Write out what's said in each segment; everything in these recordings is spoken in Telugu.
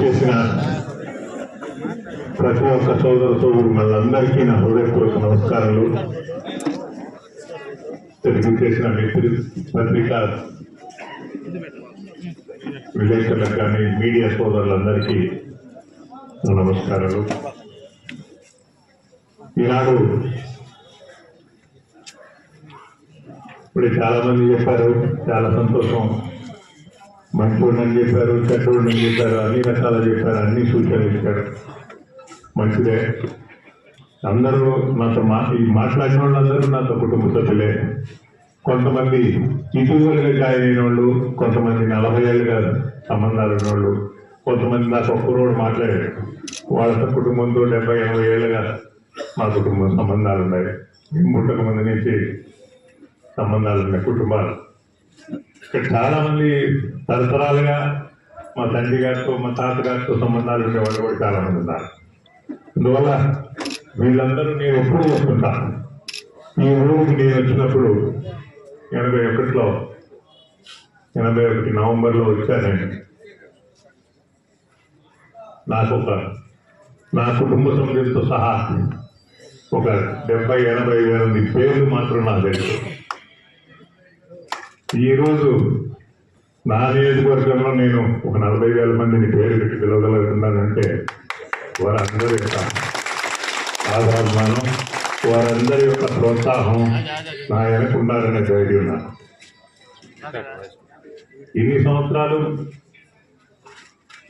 చేసిన ప్రతి ఒక్క సోదర సోదరు మళ్ళందరికీ నా హృదయపూర్వక నమస్కారాలు. తెలుగు చేసిన మిత్రు పత్రిక విలేకరులకు కానీ మీడియా సోదరులందరికీ నమస్కారాలు. ఈనాడు ఇప్పుడు చాలా మంది చెప్పారు చాలా సంతోషం. మంచోడని చెప్పారు? చెడ్డోడని చెప్పారు? అన్ని రకాల చెప్పారు అన్ని సూచనలు ఇచ్చారు. మంచిదే అందరూ నాతో మా ఈ మాట్లాడిన వాళ్ళందరూ నాతో కుటుంబ సభ్యులే. కొంతమంది ఇటీవలగా జాయిన్ అయిన వాళ్ళు కొంతమంది నలభై ఏళ్ళుగా సంబంధాలు ఉన్న వాళ్ళు కొంతమంది నాకు ఒక్క రోడ్డు మాట్లాడారు. వాళ్ళతో కుటుంబంతో డెబ్బై ఎనభై ఏళ్ళుగా మా కుటుంబం సంబంధాలు ఉన్నాయి. ముట్టక మంది నుంచి సంబంధాలు ఉన్నాయి కుటుంబాలు. ఇక్కడ చాలా మంది తరతరాలుగా మా తండ్రి గారితో మా తాత గారితో సంబంధాలు ఉండేవాళ్ళు కూడా చాలా మంది ఉన్నారు. అందువల్ల వీళ్ళందరూ నేను ఎప్పుడు వస్తుంటాను ఈ ఊరికి నేను వచ్చినప్పుడు ఎనభై ఒకటిలో ఎనభై ఒకటి నవంబర్లో వచ్చానండి నాకు ఒక నా కుటుంబ సభ్యులతో సహా ఒక డెబ్బై ఎనభై వేల మంది పేర్లు మాత్రం నాకు తెలుసు ఈరోజు నా నియోజకవర్గంలో నేను ఒక నలభై వేల మందిని పేరు పెట్టి పిలవగలుగుతున్నానంటే వారందరి యొక్క ఆధారమానం వారందరి యొక్క ప్రోత్సాహం నా వెనక ఉండాలనే ధైర్యం నాకు. ఇన్ని సంవత్సరాలు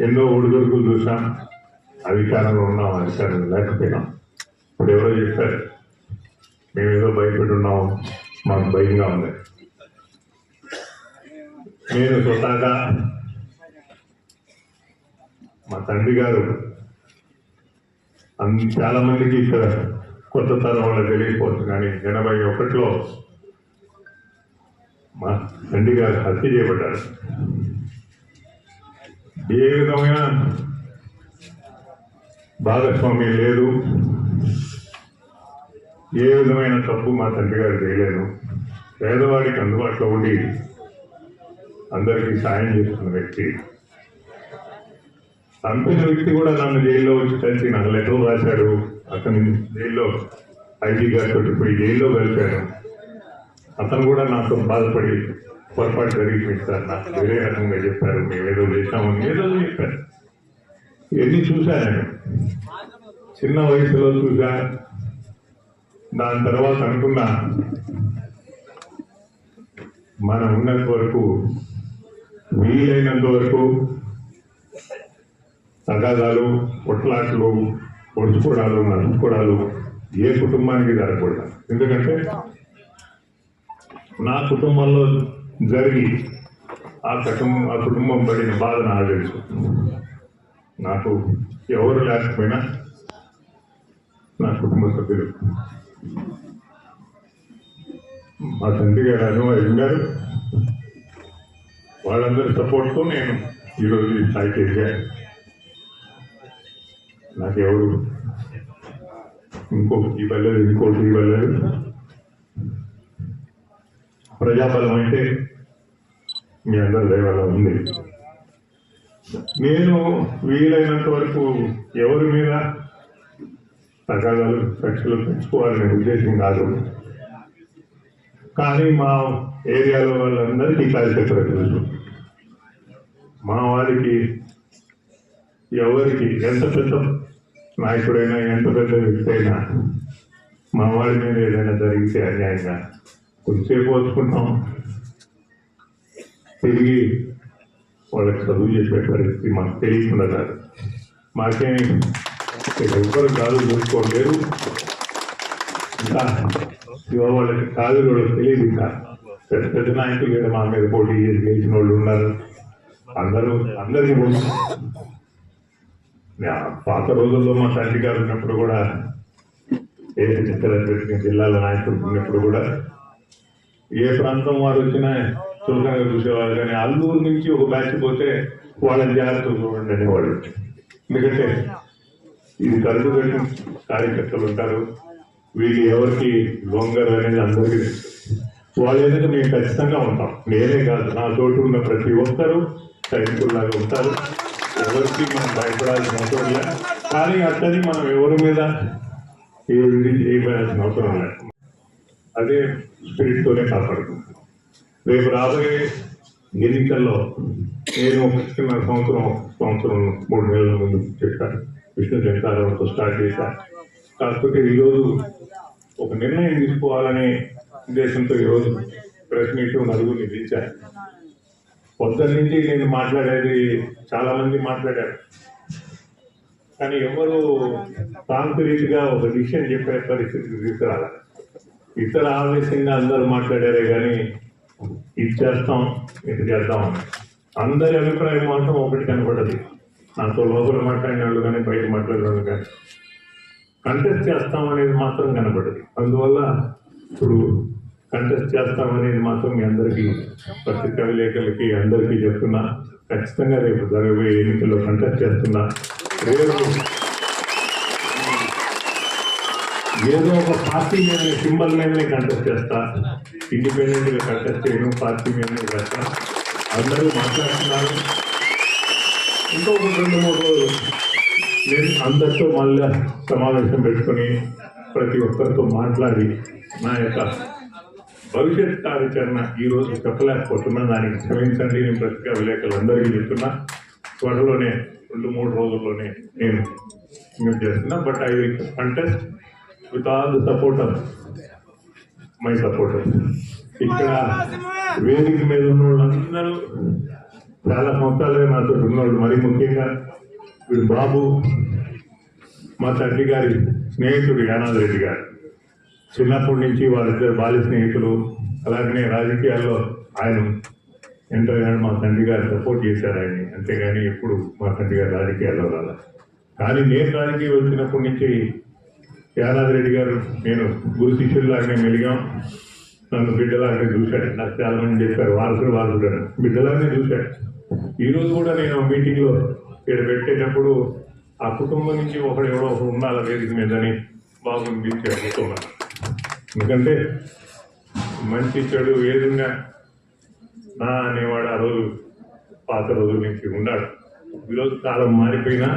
ఎన్నో ఒడిదొడుకులు చూసాం అధికారంలో ఉన్నాం అధికారం లేకపోయినాం ఇప్పుడు ఎవరో చెప్పారు మేమేదో ఏదో భయపడి మాకు భయంగా ఉంది. నేను స్వతహాగా మా తండ్రి గారు చాలా మందికి ఇక్కడ కొత్త తరం వాళ్ళకి తెలియకపోవచ్చు కానీ ఎనభై ఒకటిలో మా తండ్రి గారు హత్య చేయబడ్డారు. ఏ విధమైన భాగస్వామ్యం లేదు. ఏ విధమైన తప్పు మా తండ్రి గారు చేయలేదు. పేదవాడికి అందుబాటులో ఉండి అందరికీ సాయం చేస్తున్న వ్యక్తి. చంపిన వ్యక్తి కూడా నన్ను జైల్లో వచ్చి కలిసి నాకు లెటర్ రాశాడు. అతని జైల్లో ఐజీ గారితో పోయి జైల్లో కలిపాను అతను కూడా నాతో బాధపడి పొరపాటు జరిగిపోయింది సార్. నాకు వేరే రకంగా చెప్పారు. మేమేదో చేశామని ఏదో చెప్పారు. ఎన్ని చూశా నేను. చిన్న వయసులో చూశా. దాని తర్వాత అనుకున్నా మనం ఉన్నంత వరకు వీలైనంత వరకు తగాదాలు కొట్లాట్లు పొడుచుకోవడాలు నడుచుకోవడాలు ఏ కుటుంబానికి జరగకూడదు. ఎందుకంటే నా కుటుంబంలో జరిగి ఆ కుటుంబం ఆ కుటుంబం పడిన బాధ నాకు తెలుసు. నాకు ఎవరు లేకపోయినా నా కుటుంబ సభ్యులు మా తండ్రి గారు అనుభవం గారు వాళ్ళందరి సపోర్ట్తో నేను ఈరోజు ఈ స్థాయికి ఎదిగాను నాకు ఎవరు ఇంకొకటి ఇవ్వలేదు ఇంకోటి ఇవ్వలేదు ప్రజాబలం అంటే మీ అందరి దయవల్ల ఉంది. నేను వీలైనంత వరకు ఎవరి మీద తగాదాలు కక్షలు పెంచుకోవాలనే ఉద్దేశం కాదు. కానీ మా ఏరియాలో వాళ్ళందరికీ కార్యకర్తలు తెలుసు మా వారికి ఎవరికి ఎంత పెద్ద నాయకుడైనా ఎంత పెద్ద వ్యక్తి అయినా మా వాడి మీద ఏదైనా జరిగితే అన్యాయంగా కొంచెంసేపు వచ్చుకుంటాం తిరిగి వాళ్ళకి చదువు చేసే పరిస్థితి మాకు తెలియకుండా కాదు. మాకేమి ఎవ్వరు కాదు చూసుకోలేరు ఇంకా ఇవాళ వాళ్ళకి కాదు కూడా తెలియదు ఇంకా. పెద్ద పెద్ద నాయకులు కూడా మా మీద పోటీ చేసి గెలిచిన వాళ్ళు ఉన్నారు. అందరూ అందరికీ పాత రోజుల్లో మా తండ్రి గారు ఉన్నప్పుడు కూడా ఏ చిత్ర జిల్లాల నాయకులు ఉన్నప్పుడు కూడా ఏ ప్రాంతం వారు వచ్చినా చులకనగా చూసేవాళ్ళు కానీ అల్లూరు నుంచి ఒక బ్యాచ్ పోతే వాళ్ళని జాగ్రత్త చూడండి అనేవాళ్ళు. ఎందుకంటే ఇది కరుడు కట్టిన కార్యకర్తలు ఉంటారు. వీళ్ళు ఎవరికి లొంగరు అనేది అందరికీ తెలుసు. వాళ్ళ ఎదుట మేము ఖచ్చితంగా ఉంటాం? నేనే కాదు నా తోటి ఉన్న ప్రతి ఒక్కరూ సైనికుల్లాగా ఉంటారు. ఎవరికి మనం భయపడాల్సిన అవసరం లేదు. కానీ అట్లని మనం ఎవరి మీద ఏ చేయబడాల్సిన అవసరం లేదు. అదే స్పిరిట్తోనే కాపాడుకుంటాం రేపు రాబోయే ఎన్నికల్లో నేను చిన్న సంవత్సరం సంవత్సరం మూడు నెలల ముందు చెప్పాను. విష్ణు శంకారంతో స్టార్ట్ చేశాను కాకపోతే ఈరోజు ఒక నిర్ణయం తీసుకోవాలనే ఉద్దేశంతో ఈరోజు ప్రెస్ మీట్ నలుగురిని పిలిచాను పొద్దున్న నుంచి నేను మాట్లాడేది చాలామంది మాట్లాడారు. కానీ ఎవరు కాంక్రీట్గా ఒక విషయం చెప్పే పరిస్థితికి తీసుకురాలి ఇతర ఆవేశంగా అందరూ మాట్లాడారే కానీ ఇది చేస్తాం ఇది చేద్దాం అందరి అభిప్రాయం మాత్రం ఒకటి కనపడదు. నాతో లోపల మాట్లాడిన వాళ్ళు కానీ బయట మాట్లాడిన వాళ్ళు కానీ. కంటెస్ట్ చేస్తాం అనేది మాత్రం కనపడదు. అందువల్ల ఇప్పుడు కంటెస్ట్ చేస్తామనేది మాత్రం మీ అందరికీ పత్రికా విలేకరులకి అందరికీ చెప్తున్నా. ఖచ్చితంగా రేపు జరగబోయే ఎన్నికల్లో కంటెస్ట్ చేస్తున్నా. రేపు ఏదో ఒక పార్టీ మీద సింబల్ మీదనే కంటెస్ట్ చేస్తా. ఇండిపెండెంట్గా కంటెస్ట్ చేయను పార్టీ మీదనే చేస్తా. అందరూ మాట్లాడుతున్నారు. ఇంకొక రెండు మూడు రోజులు నేను అందరితో మళ్ళీ సమావేశం పెట్టుకొని ప్రతి ఒక్కరితో మాట్లాడి నా యొక్క భవిష్యత్ కార్యాచరణ ఈ రోజు చెప్పలేకపోతున్నా దానికి క్షమించండి. నేను పత్రికా విలేకరులందరికీ చెప్తున్నా. త్వరలోనే రెండు మూడు రోజుల్లోనే నేను మేము చేస్తున్నా. But I will contest with all the supporter my supporter ఇక్కడ వేదిక మీద ఉన్న వాళ్ళందరూ చాలా సంవత్సరాలుగా నాతో ఉన్నవాళ్ళు. మరి ముఖ్యంగా వీడు బాబు మా తండ్రి గారి స్నేహితుడు యానాద్ రెడ్డి గారు. చిన్నప్పటి నుంచి వాళ్ళిద్దరు బాల్య స్నేహితులు అలాగనే రాజకీయాల్లో ఆయన ఎంటర్ మా తండ్రి గారు సపోర్ట్ చేశారు ఆయన్ని. అంతేగాని ఎప్పుడు మా తండ్రి గారు రాజకీయాల్లో రాల. కానీ నేను రాజకీయం వచ్చినప్పటి నుంచి యానాద్ రెడ్డి గారు నేను గురు శిష్యుల్లాగానే మెలిగాం. నన్ను బిడ్డలాగానే చూశాడు. నాకు చాలా మంది చెప్పారు వారసుడు వారసుడు బిడ్డలాగానే చూశాడు. ఈరోజు కూడా నేను మీటింగ్లో ఇక్కడ పెట్టేటప్పుడు ఆ కుటుంబం నుంచి ఒకడు ఎవడో ఒకడు ఉండాలి వేదిక మీదని బాబుని పిలిచి ఎందుకంటే మంచి చెడు ఏదున్నా నా అనేవాడు ఆ రోజు పాత రోజుల నుంచి ఉన్నాడు. ఈరోజు కాలం మారిపోయినా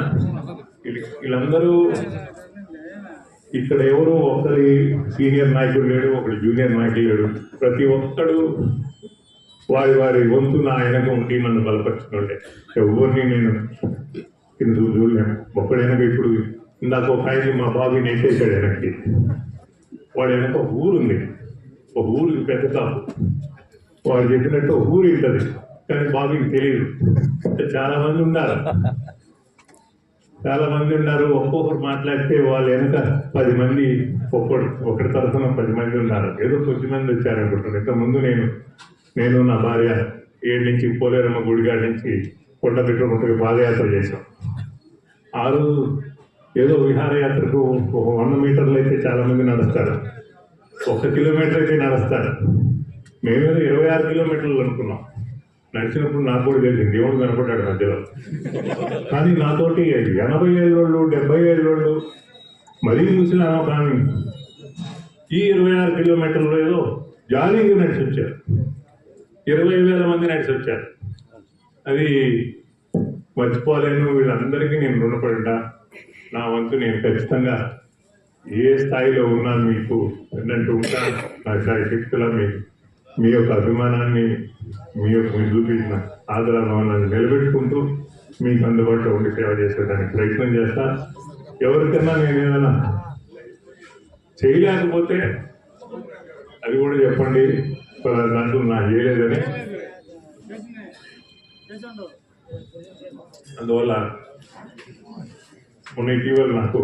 వీళ్ళందరూ ఇక్కడ ఎవరు ఒకరి సీనియర్ నాయకుడు లేడు ఒకడు జూనియర్ నాయకుడు లేడు. ప్రతి ఒక్కడు వారి వారి వంతు నా ఆయనకు ఉండి నన్ను బలపరుచుకుంటే ఎవరిని నేను కింద చూడలేను? ఒక్కడైనా ఇప్పుడు ఇందాక ఒక ఆయన మా బాబు నెట్టేశాడు వెనక్కి వాడు వెనక ఊరు ఊరుంది ఒక ఊరికి పెద్ద కాపు వాడు చెప్పినట్టు ఊరు ఉంటుంది. కానీ బాబుకి తెలియదు చాలా మంది ఉన్నారు. చాలా మంది ఉన్నారు. ఒక్కొక్కరు మాట్లాడితే వాళ్ళు వెనక పది మంది ఒక్కడు ఒకటి తరఫున పది మంది ఉన్నారు. ఏదో కొద్ది మంది వచ్చారనుకుంటున్నాను. ఇంతకుముందు నేను నేను నా భార్య ఏడు నుంచి పోలేరమ్మ గుడిగాడి నుంచి కొండ పెట్టుకుంటే పాదయాత్ర చేశాం. ఆ రోజు ఏదో విహారయాత్రకు ఒక వంద మీటర్లు అయితే చాలా మంది నడుస్తారు. ఒక కిలోమీటర్ అయితే నడుస్తారు మేము ఇరవై ఆరు కిలోమీటర్లు అనుకున్నాం నడిచినప్పుడు నాకు కూడా తెలిసింది దేవుడు కనపడ్డాడు మధ్యలో. కానీ నాతోటి ఎనభై ఏళ్ళోళ్ళు డెబ్బై ఏళ్ళోళ్ళు మరీ చూసిన కానీ ఈ ఇరవై ఆరు కిలోమీటర్లు ఏదో జాలీగా నడిచి వచ్చారు ఇరవై వేల మంది నడిచి వచ్చారు అది మర్చిపోలేను వీళ్ళందరికీ నేను రుణపడ్డా నా వంతు నేను ఖచ్చితంగా ఏ స్థాయిలో ఉన్నా మీకు ఏంటంటూ ఉంటా నా స్థాయి శక్తుల మీ మీ యొక్క అభిమానాన్ని మీ యొక్క మీరు చూపించిన ఆదరణను నిలబెట్టుకుంటూ మీకు అందుబాటులో ఉండి సేవ చేసేదానికి ప్రయత్నం చేస్తా. ఎవరికన్నా నేను ఏదైనా చేయలేకపోతే అది కూడా చెప్పండి. దాంట్లో నా చేయలేదని. అందువల్ల మొన్న ఇటీవల నాకు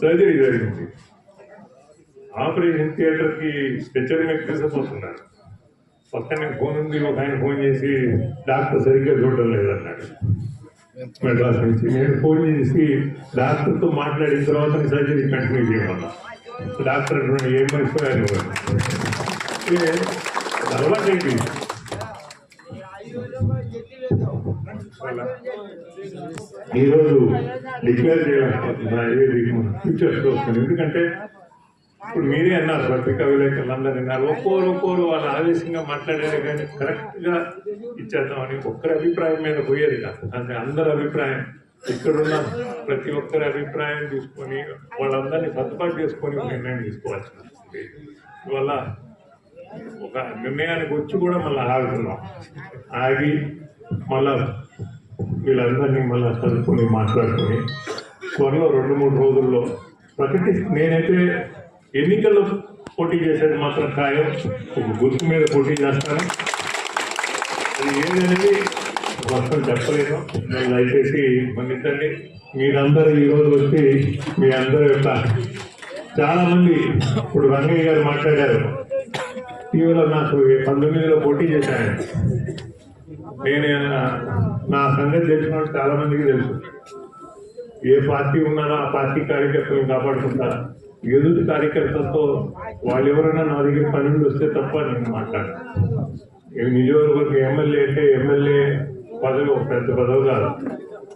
సర్జరీ జరిగింది. ఆపరేషన్ థియేటర్కి స్ట్రెచర్ మీద తీసుకుపోతున్నారు. పక్కనే ఫోన్ ఉంది ఒక ఆయన ఫోన్ చేసి డాక్టర్ సరిగ్గా చూడడం లేదన్నాడు. మెడ్రాస్ నుంచి నేను ఫోన్ చేసి డాక్టర్తో మాట్లాడిన తర్వాత సర్జరీ కంటిన్యూ చేయమన్నా. డాక్టర్ ఏం మర్చిపోయాను నువ్వు అని. ఈరోజు డిక్లేర్ చేయాలనుకుంటున్నా ఏది చూసుకుని ఎందుకంటే ఇప్పుడు మీరే అన్నారు పత్రికా విలేకరులందరూ అన్నారు ఒక్కోరు ఒక్కోరు వాళ్ళు ఆవేశంగా మాట్లాడారు కానీ కరెక్ట్గా ఇచ్చేద్దామని ఒక్కరి అభిప్రాయం మీద పోయేది కాదు. అంటే అందరి అభిప్రాయం ఇక్కడున్న ప్రతి ఒక్కరి అభిప్రాయం తీసుకొని వాళ్ళందరినీ సర్దుబాటు చేసుకొని నిర్ణయం తీసుకోవాల్సి వస్తుంది ఇవల్ల ఒక నిర్ణయానికి వచ్చి కూడా మళ్ళీ ఆగుతున్నాం. ఆగి మళ్ళా వీళ్ళందరినీ మళ్ళీ చదువుకొని మాట్లాడుకొని త్వరలో రెండు మూడు రోజుల్లో ప్రకటి నేనైతే ఎన్నికల్లో పోటీ చేసేది మాత్రం ఖాయం. ఒక గుర్తు మీద పోటీ చేస్తాను. అది ఏదనేది మొత్తం చెప్పలేను. నేను దయచేసి మన్నించండి. మీరందరూ ఈరోజు వచ్చి మీ అందరి యొక్క చాలా మంది ఇప్పుడు రంగయ్య గారు మాట్లాడారు. ఇటీవల నాకు పంతొమ్మిదిలో పోటీ చేశాను నేను నా సంగతి తెలిసిన వాళ్ళు చాలా మందికి తెలుసు. ఏ పార్టీ ఉన్నారో ఆ పార్టీ కార్యకర్తలను కాపాడుకుంటా ఎదుటి కార్యకర్తలతో వాళ్ళు ఎవరైనా నా దగ్గర పని నుండి వస్తే తప్ప నేను మాట్లాడను. ఇవి నిజవర్గకు ఎమ్మెల్యే అంటే ఎమ్మెల్యే పదవి ఒక పెద్ద పదవి కాదు.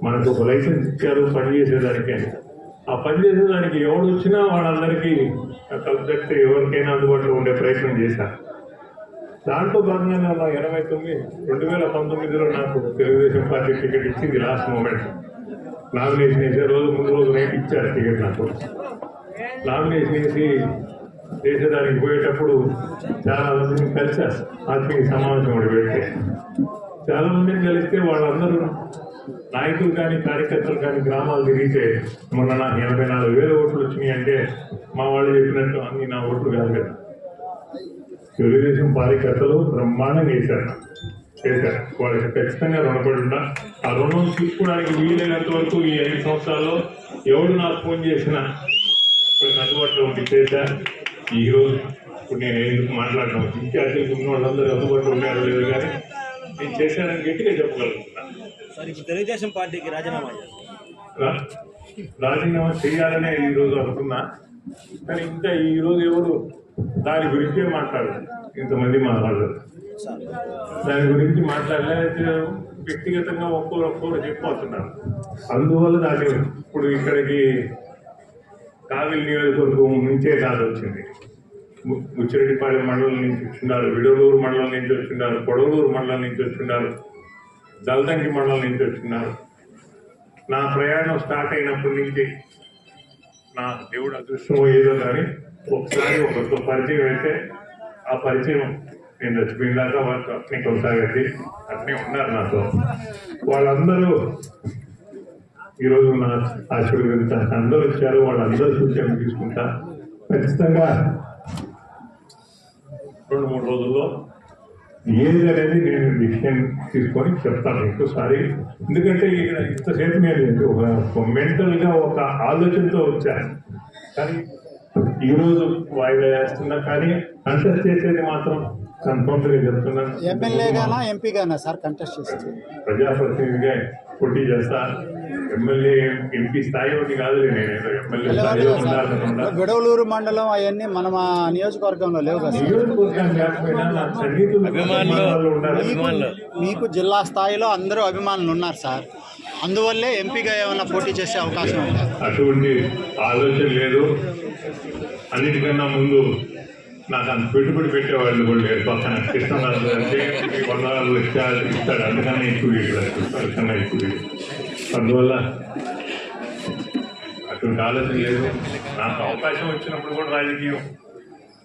మనకు ఒక లైసెన్స్ ఇచ్చారు పని చేసేదానికి. ఆ పని చేసేదానికి ఎవడు వచ్చినా వాళ్ళందరికీ కలిసి ఎవరికైనా అందుబాటులో ఉండే ప్రయత్నం చేశారు దాంట్లో భాగంగా నా ఎనభై తొమ్మిది రెండు వేల పంతొమ్మిదిలో నాకు తెలుగుదేశం పార్టీ టికెట్ ఇచ్చింది లాస్ట్ మూమెంట్ నామినేషన్ వేసే రోజు ముందు రోజు నైట్ ఇచ్చారు టికెట్ నాకు. నామినేషన్ వేసి చేసేదానికి పోయేటప్పుడు చాలా మందిని కలిసారు ఆత్మీయ సమావేశం కూడా పెడితే. చాలా మందిని కలిస్తే వాళ్ళందరూ నాయకులు కానీ కార్యకర్తలు కానీ గ్రామాలు తిరిగితే మొన్న నాకు ఎనభై నాలుగు వేల ఓట్లు వచ్చినాయి అంటే మా వాళ్ళు చెప్పినట్టు అన్ని నా ఓట్లు కాదు కదా. తెలుగుదేశం కార్యకర్తలు బ్రహ్మాండంగా చేశారు. నాకు. చేశారు. వాళ్ళకి ఖచ్చితంగా రుణపడి ఉంటా ఆ రుణం తీసుకోవడానికి వీలైనంత వరకు ఈ ఐదు సంవత్సరాల్లో ఎవడు నాకు ఫోన్ చేసినా ఇప్పుడు అందుబాటులో ఉండి చేశా. ఈ రోజు ఇప్పుడు నేను ఎందుకు మాట్లాడడం? ఇన్ఛార్జీలు ఉన్న వాళ్ళందరూ అందుబాటులో ఉన్నారో లేదు కానీ నేను చేశానని గట్టిగా చెప్పగలుగుతున్నాను తెలుగుదేశం పార్టీకి రాజీనామా రాజీనామా చేయాలనే ఈ రోజు అనుకున్నా. కానీ ఇంకా ఈ రోజు ఎవరు దాని గురించే మాట్లాడలేదు ఇంతమంది మాట్లాడలేదు దాని గురించి మాట్లాడలేదు వ్యక్తిగతంగా ఒక్కొరు ఒక్కొరు చెప్పిపోతున్నారు అందువల్ల దాని ఇప్పుడు ఇక్కడికి కావిలి నియోజకవర్గం నుంచే కాదు వచ్చింది. ము- ముచ్చిరెడ్డిపాలెం మండలం నుంచి వచ్చిన్నారు విడలూరు మండలం నుంచి వచ్చిన్నారు పొడవలూరు మండలం నుంచి వచ్చిన్నారు దల్దంకి మండలం నుంచి వచ్చిన్నారు నా ప్రయాణం స్టార్ట్ అయినప్పటి నుంచి నా దేవుడు అదృష్టం ఏదో కానీ ఒకసారి ఒకరితో పరిచయం అయితే ఆ పరిచయం నేను చచ్చిపోయిన దాకా కంపెనీ కొనసాగండి అట్నే ఉన్నారు నాతో. వాళ్ళందరూ ఈరోజు నా ఆశీర్వదించ అందరూ వచ్చారు వాళ్ళందరూ సూచన తీసుకుంటా. ఖచ్చితంగా రెండు మూడు రోజుల్లో ఏది అనేది నేను డిసిషన్ తీసుకొని చెప్తాను ఇంకోసారి. ఎందుకంటే ఇక్కడ ఇంతసేపు నేను ఒక మెంటల్గా ఒక ఆలోచనతో వచ్చాను. కానీ ఈరోజు వాయిదా వేస్తున్నా కానీ కంటెస్ట్ చేసేది మాత్రం కన్ఫర్మ్గా చెప్తున్నాను ఎమ్మెల్యేగానా ఎంపీగానా సార్ కంటెస్ట్ చేస్తుంది ప్రజాప్రతినిధిగా పోటీ చేస్తా ఎమ్మెల్యే ఎంపీ స్థాయి ఒకటి కాదులే నేను ఏదో ఎమ్మెల్యే స్థాయిలో ఉండాలనుకుంటా విడవలూరు మండలం అవన్నీ మన మా నియోజకవర్గంలో లేవు కదా నియోజకవర్గం మీకు జిల్లా స్థాయిలో అందరూ అభిమానులు ఉన్నారు సార్. అందువల్లే ఎంపీగా ఏమైనా పోటీ చేసే అవకాశం ఉంది? అటువంటి ఆలోచన లేదు. అన్నిటికన్నా ముందు నాకు అంత పెట్టుబడి పెట్టేవాళ్ళు కూడా లేరు. పక్కన కృష్ణరాజు అంటే ఈ వందనాలు ఇస్తాడు ఇస్తాడు. అందుకన్నా ఎక్కువ అందుకన్నా ఎక్కువ అందువల్ల అటువంటి ఆలోచన లేదు. నాకు అవకాశం వచ్చినప్పుడు కూడా రాజకీయం.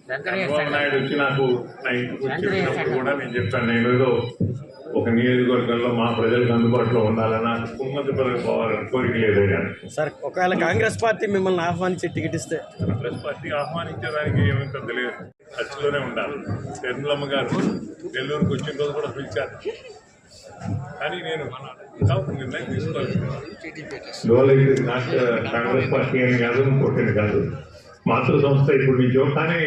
చంద్రబాబు నాయుడు వచ్చి నాకు నా ఇంటికి వచ్చి కూడా నేను చెప్తాను. నేను ఏదో ఒక నియోజకవర్గంలో మా ప్రజలకు అందుబాటులో ఉండాలన్నా పదవి పోవాలని కోరిక లేదు కానీ సార్ ఒకవేళ కాంగ్రెస్ పార్టీ మిమ్మల్ని ఆహ్వానించి టికెట్ ఇస్తే? కాంగ్రెస్ పార్టీ ఆహ్వానించడానికి ఏమీ పెద్ద లేదు. టచ్లోనే ఉండాలి. నిర్మలమ్మ గారు నెల్లూరుకు వచ్చిన రోజు కూడా పిలిచారు. కానీ నేను నిర్ణయం తీసుకోవాలి కాంగ్రెస్ పార్టీ అని కాదు ఇంకోటి కాదు. మాతృ సంస్థ ఇప్పుడు నుంచో కానీ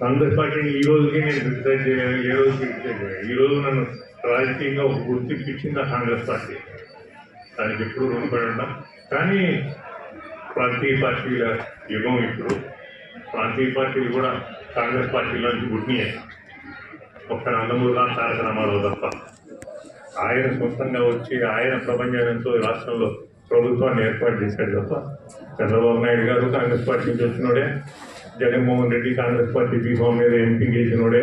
కాంగ్రెస్ పార్టీని ఈ రోజుకి నేను క్రిటిసైజ్ చేయలేను ఏ రోజు క్రిటిసైజ్ చేయలేను ఈ రోజు నన్ను రాజకీయంగా ఒక గుర్తింపు ఇచ్చింది ఆ కాంగ్రెస్ పార్టీ దానికి ఎప్పుడు రుణపడి ఉంటాం. కానీ ప్రాంతీయ పార్టీల యుగం ఇప్పుడు. ప్రాంతీయ పార్టీలు కూడా కాంగ్రెస్ పార్టీలోంచి పుట్టినాయి ఒక్క నందమూరి రామ్ తారక రామారావు తప్ప ఆయన సొంతంగా వచ్చి ఆయన ప్రపంచంతో రాష్ట్రంలో ప్రభుత్వాన్ని ఏర్పాటు చేశాడు తప్ప చంద్రబాబు నాయుడు గారు కాంగ్రెస్ పార్టీ నుంచి వచ్చినోడే Jaganmohan Reddy Congress party B form మీద ఎంపీ చేసినోడే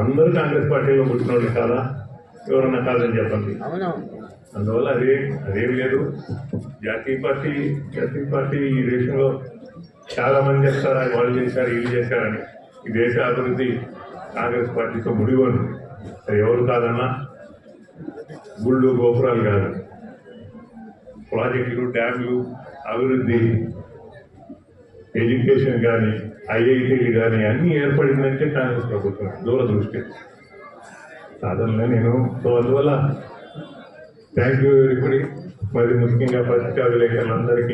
అందరూ కాంగ్రెస్ పార్టీలో పుట్టినోళ్ళు కాదా ఎవరన్నా కాదని చెప్పండి. అందువల్ల అదే అదేం లేదు. జాతీయ పార్టీ జాతీయ పార్టీ ఈ దేశంలో చాలా మంది చేస్తారు. అది వాళ్ళు చేశారు వీళ్ళు చేశారని. ఈ దేశ అభివృద్ధి కాంగ్రెస్ పార్టీతో ముడిగోను అది ఎవరు కాదన్నా? గుళ్ళు గోపురాలు కాదు. ప్రాజెక్టులు డ్యామ్లు అభివృద్ధి ఎడ్యుకేషన్ కానీ ఐఐటీలు కానీ అన్నీ ఏర్పడిందంటే కాంగ్రెస్ ప్రభుత్వం దూరదృష్టి. సాధారణంగా నేను సో అందువల్ల థ్యాంక్ యూ ఎవరిబడి మరి ముఖ్యంగా పత్రికా విలేకరులందరికీ